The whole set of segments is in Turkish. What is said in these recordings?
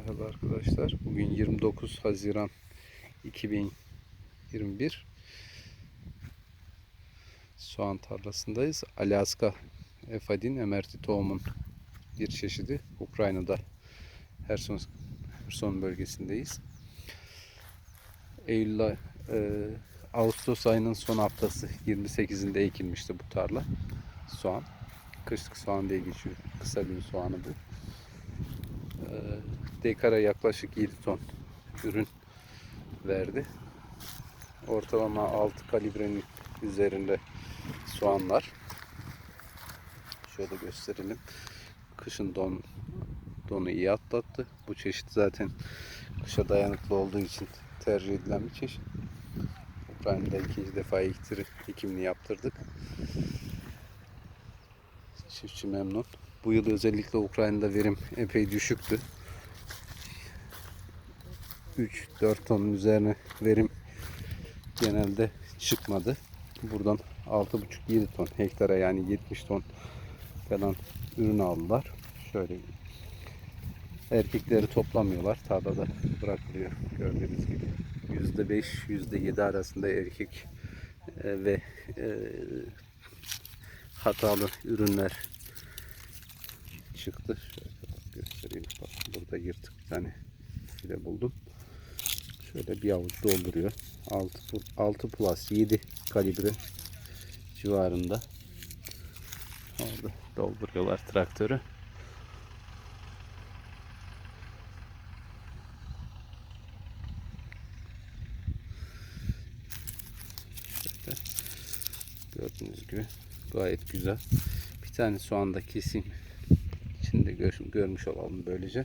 Merhaba arkadaşlar. Bugün 29 Haziran 2021. Soğan tarlasındayız. Alaska Efadin emerti tohumun bir çeşidi. Ukrayna'da Herson, Herson bölgesindeyiz. Eylül e, Ağustos ayının son haftası 28'inde ekilmişti bu tarla. Soğan. Kışlık soğan diye geçiyor. Kısa gün soğanı bu. Ee, dekara yaklaşık 7 ton ürün verdi. Ortalama 6 kalibrenin üzerinde soğanlar. Şöyle gösterelim. Kışın don donu iyi atlattı. Bu çeşit zaten kışa dayanıklı olduğu için tercih edilen bir çeşit. Ukrayna'da ikinci defa ektir, ekimini yaptırdık. Çiftçi memnun. Bu yıl özellikle Ukrayna'da verim epey düşüktü. 3-4 tonun üzerine verim genelde çıkmadı. Buradan 6,5-7 ton hektara yani 70 ton falan ürün aldılar. Şöyle erkekleri toplamıyorlar. Tarlada bırakılıyor gördüğünüz gibi. %5, %7 arasında erkek e, ve e, hatalı ürünler çıktı. Şöyle göstereyim. Bak burada yırtık bir tane file buldum. Şöyle bir avuç dolduruyor. 6, 6 plus 7 kalibre civarında. Orada dolduruyorlar traktörü. Şöyle gördüğünüz gibi gayet güzel. Bir tane soğan da keseyim. İçinde gör, görmüş olalım böylece.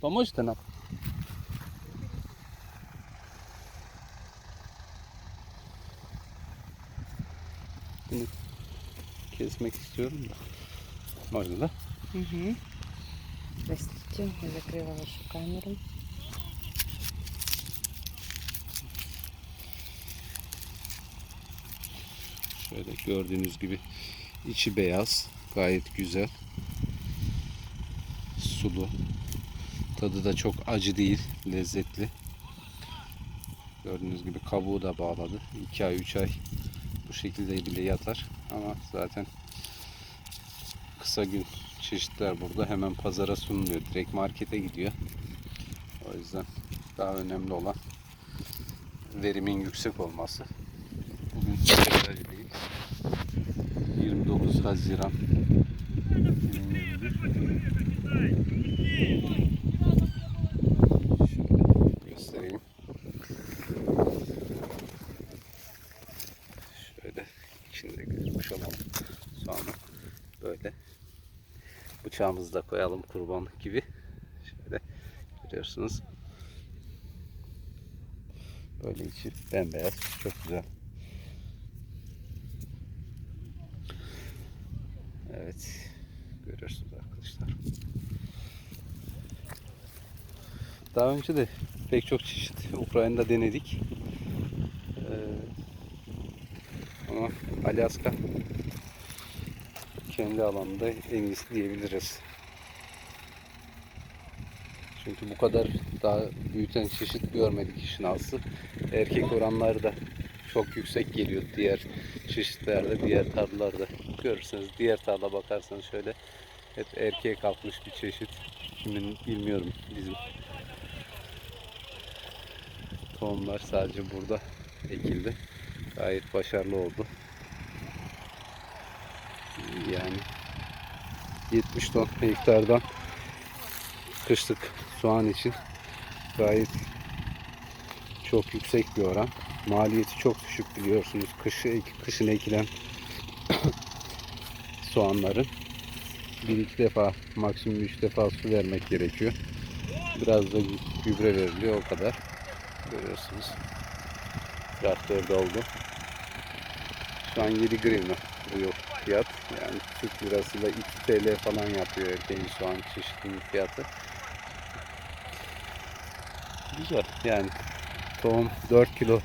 Поможете нам? Bunu kesmek istiyorum da. Можно, да? Угу. Простите, я закрыла вашу камеру. Şöyle gördüğünüz gibi içi beyaz. Gayet güzel. Sulu. Tadı da çok acı değil. Lezzetli. Gördüğünüz gibi kabuğu da bağladı. 2 ay 3 ay bu şekilde bile yatar. Ama zaten kısa gün çeşitler burada hemen pazara sunuluyor. Direkt markete gidiyor. O yüzden daha önemli olan verimin yüksek olması. Bugün değil. 29 Haziran 2021. Şöyle göstereyim. Şöyle içinde görmüş olalım. Sonra böyle bıçağımızı da koyalım kurbanlık gibi. Şöyle görüyorsunuz. Böyle içi bembeyaz. Çok güzel. Evet. Görüyorsunuz arkadaşlar. Daha önce de pek çok çeşit Ukrayna'da denedik. Ee, ama Alaska kendi alanında en iyisi diyebiliriz. Çünkü bu kadar daha büyüten çeşit görmedik işin aslı. Erkek oranları da çok yüksek geliyor diğer çeşitlerde, diğer tarlalarda. Görürseniz diğer tarla bakarsanız şöyle hep erkeğe kalkmış bir çeşit. Kimin bilmiyorum bizim tohumlar sadece burada ekildi. Gayet başarılı oldu. Yani 70 ton hektardan kışlık soğan için gayet çok yüksek bir oran. Maliyeti çok düşük biliyorsunuz. Kışı, kışın ekilen soğanların bir iki defa maksimum üç defa su vermek gerekiyor. Biraz da gübre veriliyor o kadar. Görüyorsunuz. Traktör doldu. Şu an 7 grivna bu yıl fiyat. Yani Türk lirasıyla 2 TL falan yapıyor erkeğin soğan çeşitinin fiyatı. Güzel yani tohum 4 kilo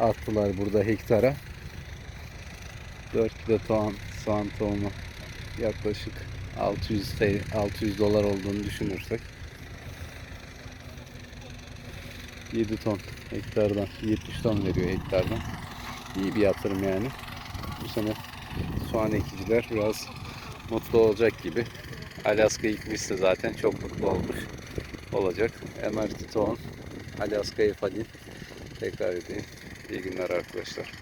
attılar burada hektara. 4 kilo soğan, soğan tohumu yaklaşık 600 T- 600 dolar olduğunu düşünürsek 7 ton hektardan 70 ton veriyor hektardan. İyi bir yatırım yani. Sene soğan ekiciler biraz mutlu olacak gibi. Alaska ikmişse zaten çok mutlu olmuş olacak. Emerti Toğan, Alaska Efadin. Tekrar edeyim. İyi günler arkadaşlar.